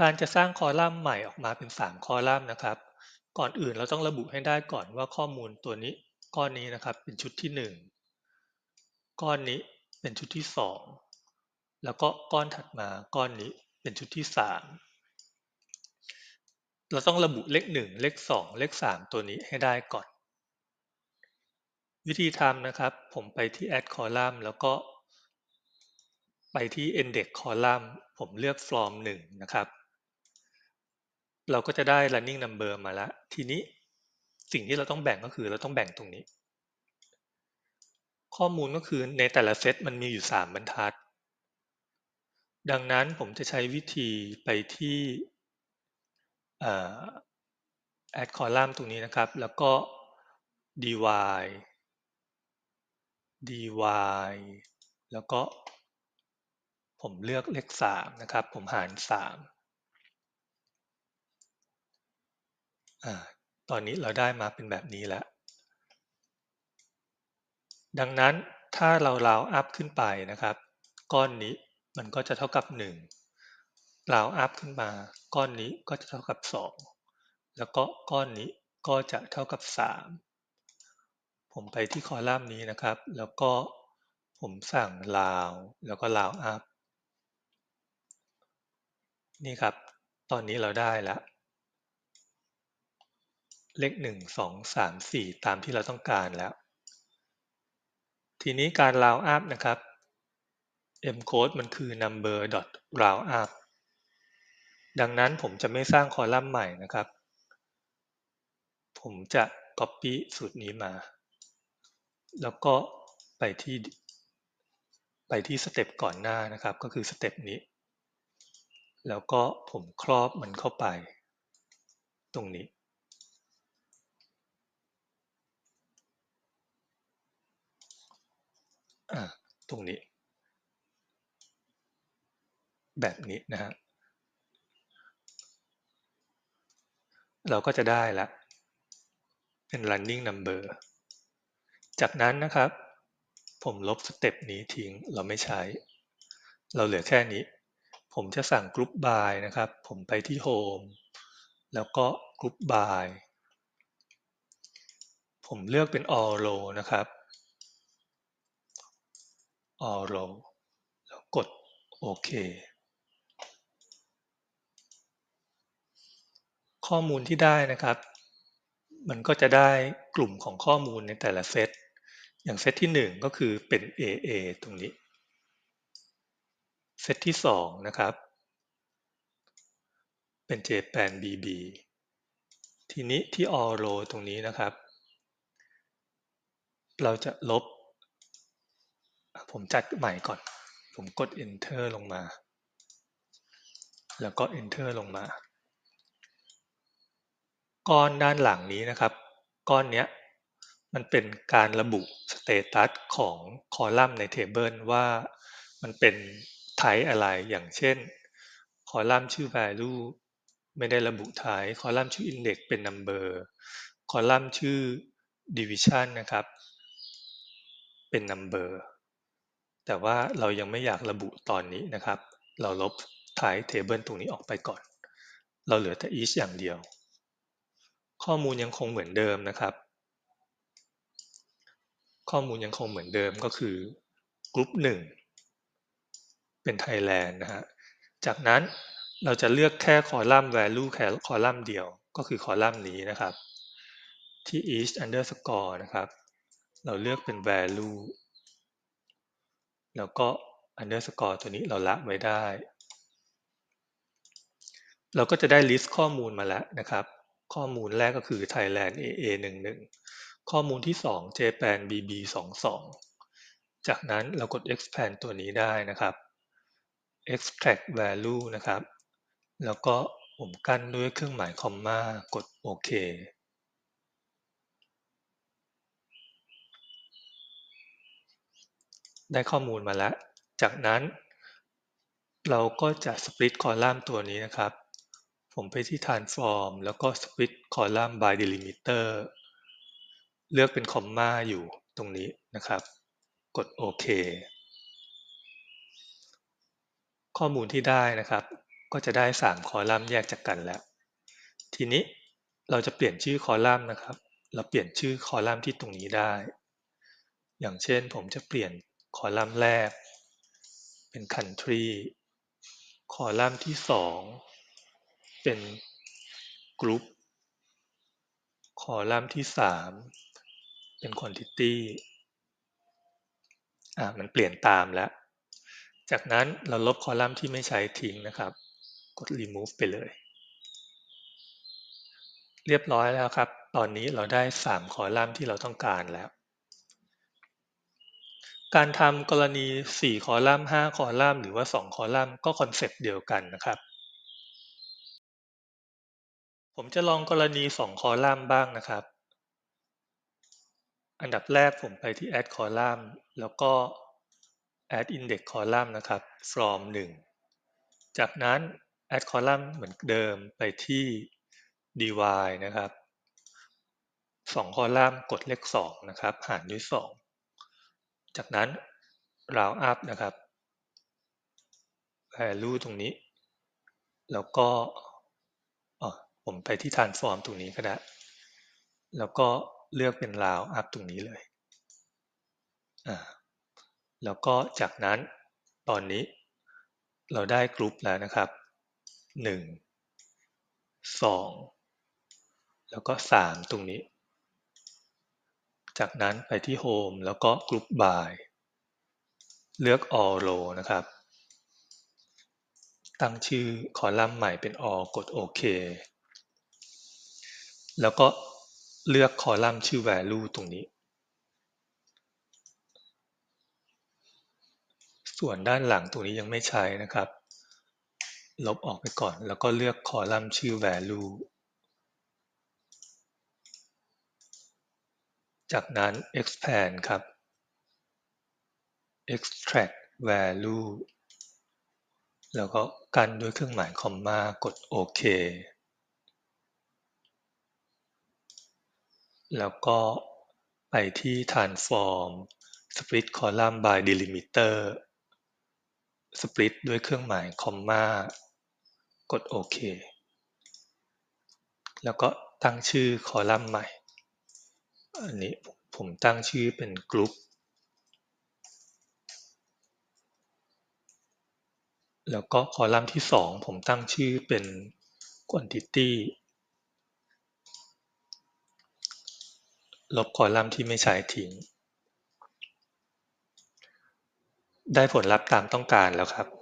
การจะสร้างคอลัมน์ใหม่ออกมาเป็น 3 คอลัมน์นะครับ ก่อนอื่นเราต้องระบุให้ได้ก่อนว่าข้อมูลตัวนี้ก้อนนี้นะครับเป็นชุดที่ 1 ก้อนนี้เป็นชุดที่ 2 แล้วก็ก้อนถัดมาก้อนนี้เป็นชุดที่ 3 เราต้องระบุเลข 1 เลข 2 เลข 3 ตัวนี้ให้ได้ก่อน วิธีทำนะครับผมไปที่ add column แล้วก็ไปที่ index column ผมเลือก from 1 นะครับ เราก็จะได้ running number มาแล้วทีนี้สิ่งที่เราต้องแบ่งก็คือเราต้องแบ่งตรงนี้ ข้อมูลก็คือในแต่ละเซตมันมีอยู่ 3 บรรทัด ดังนั้นผมจะใช้วิธีไปที่ add column ตรงนี้นะครับ แล้วก็ divide divide แล้วก็ผมเลือกเลข 3 นะครับ ผมหาร 3 อ่าตอนนี้เราได้มาเป็นแบบนี้แล้ว ดังนั้นถ้าเราราวอัพขึ้นไปนะครับ ก้อนนี้มันก็จะเท่ากับ1ราวอัพขึ้นมา ก้อนนี้ก็จะเท่ากับ 2 แล้วก็ก้อนนี้ก็จะเท่ากับ 3 ผมไปที่คอลัมน์นี้นะครับ แล้วก็ผมสั่งราวแล้วก็ราวอัพนี่ครับ ตอนนี้เราได้แล้ว เลขหนึ่งสองสามสี่ตามที่เราต้องการแล้ว ทีนี้การ round up นะครับ m code มันคือ number dot round up ดังนั้นผมจะไม่สร้างคอลัมน์ใหม่นะครับ ผมจะ copy สูตรนี้มา แล้วก็ไปที่ ไปที่สเต็ปก่อนหน้านะครับ ก็คือสเต็ปนี้ แล้วก็ผมครอบมันเข้าไป ตรงนี้ อ่าตรงนี้ แบบนี้นะฮะเราก็จะได้ละเป็น running number จากนั้นนะครับ ผมลบสเต็ปนี้ทิ้งเราไม่ใช้ เราเหลือแค่นี้ ผมจะสั่ง group by นะครับ ผมไปที่ home แล้วก็ group by ผมเลือกเป็น all row นะครับ Allow แล้วกดโอเคข้อมูลที่ได้นะครับ มันก็จะได้กลุ่มของข้อมูลในแต่ละเซต อย่างเซตที่ 1 ก็คือเป็น AA ตรงนี้ เซตที่ 2 นะครับ เป็น JPAN BB ทีนี้ที่ all row ตรงนี้นะครับ เราจะลบ ผมจัดใหม่ก่อน ผมกด enter ลงมา แล้วก็ enter ลงมา ก้อนด้านหลังนี้นะครับ ก้อนเนี้ยมันเป็นการระบุสเตตัสของคอลัมน์ในเทเบิลว่ามันเป็นไทป์อะไรอย่างเช่น คอลัมน์ชื่อ value ไม่ได้ระบุไทป์คอลัมน์ชื่อ index เป็น number คอลัมน์ชื่อ division นะครับ เป็น number แต่ว่าเรายังไม่อยากระบุตอนนี้นะครับ เราลบ type table ตรงนี้ออกไปก่อน เราเหลือแต่ each อย่างเดียว ข้อมูลยังคงเหมือนเดิมนะครับ ข้อมูลยังคงเหมือนเดิมก็คือกลุ่มหนึ่งเป็น Thailand นะฮะ จากนั้นเราจะเลือกแค่คอลัมน์ value แค่คอลัมน์เดียว ก็คือคอลัมน์นี้นะครับ ที่ each underscore นะครับ เราเลือกเป็น value แล้วก็ underscore ตัวนี้เราละไว้ได้ เราก็จะได้ list ข้อมูลมาแล้วนะครับ ข้อมูลแรกก็คือ Thailand AA 11ข้อมูลที่ 2 Japan BB 22จากนั้นเรากด expand ตัวนี้ได้นะครับ extract value นะครับ แล้วก็ผมกั้นด้วยเครื่องหมายคอมมากดโอเค ได้ข้อมูลมาแล้ว จากนั้นเราก็จะ split column ตัวนี้นะครับ ผมไปที่ transform แล้วก็ split column by delimiter เลือกเป็นคอมมาอยู่ตรงนี้นะครับ กดโอเคข้อมูลที่ได้นะครับ ก็จะได้สามคอลัมน์แยกจากกันแล้ว ทีนี้เราจะเปลี่ยนชื่อคอลัมน์นะครับ เราเปลี่ยนชื่อคอลัมน์ที่ตรงนี้ได้ อย่างเช่นผมจะเปลี่ยน คอลัมน์แรก เป็น country คอลัมน์ที่สองเป็น group คอลัมน์ที่สามเป็น quantity อ่ามันเปลี่ยนตามแล้ว จากนั้นเราลบคอลัมน์ที่ไม่ใช้ทิ้งนะครับ กด remove ไปเลย เรียบร้อยแล้วครับ ตอนนี้เราได้ 3 คอลัมน์ที่เราต้องการแล้ว การทำกรณี 4 คอลัมน์ 5 คอลัมน์ หรือว่า 2 คอลัมน์ ก็คอนเซปต์เดียวกันนะครับ ผมจะลองกรณี 2 คอลัมน์บ้างนะครับ อันดับแรกผมไปที่ add column แล้วก็ add index column นะครับ from 1 จากนั้น add column เหมือนเดิมไปที่ divide นะครับ 2 คอลัมน์กดเลข 2 นะครับ หารด้วย 2 จากนั้น round up นะครับ value ตรงนี้ แล้วก็ผมไปที่ transform ตรงนี้ก็ได้ แล้วก็เลือกเป็น round up ตรงนี้เลย แล้วก็จากนั้นตอนนี้เราได้กรุ๊ปแล้วนะครับ 1 2 แล้วก็ 3 ตรงนี้ จากนั้นไปที่ Home แล้วก็ Group by เลือก all row นะครับ ตั้งชื่อคอลัมน์ใหม่เป็น all กดโอเคแล้วก็เลือกคอลัมน์ชื่อ value ตรงนี้ ส่วนด้านหลังตรงนี้ยังไม่ใช้นะครับ ลบออกไปก่อน แล้วก็เลือกคอลัมน์ชื่อ value จากนั้น expand ครับ extract value แล้วก็กันด้วยเครื่องหมายคอมมากดโอเค แล้วก็ไปที่ transform split column by delimiter split ด้วยเครื่องหมายคอมมากดโอเค แล้วก็ตั้งชื่อคอลัมน์ใหม่ อันนี้ผมตั้งชื่อเป็น group แล้วก็คอลัมน์ที่สองผมตั้งชื่อเป็น quantity ลบคอลัมน์ที่ไม่ใช้ทิ้ง ได้ผลลัพธ์ตามต้องการแล้วครับ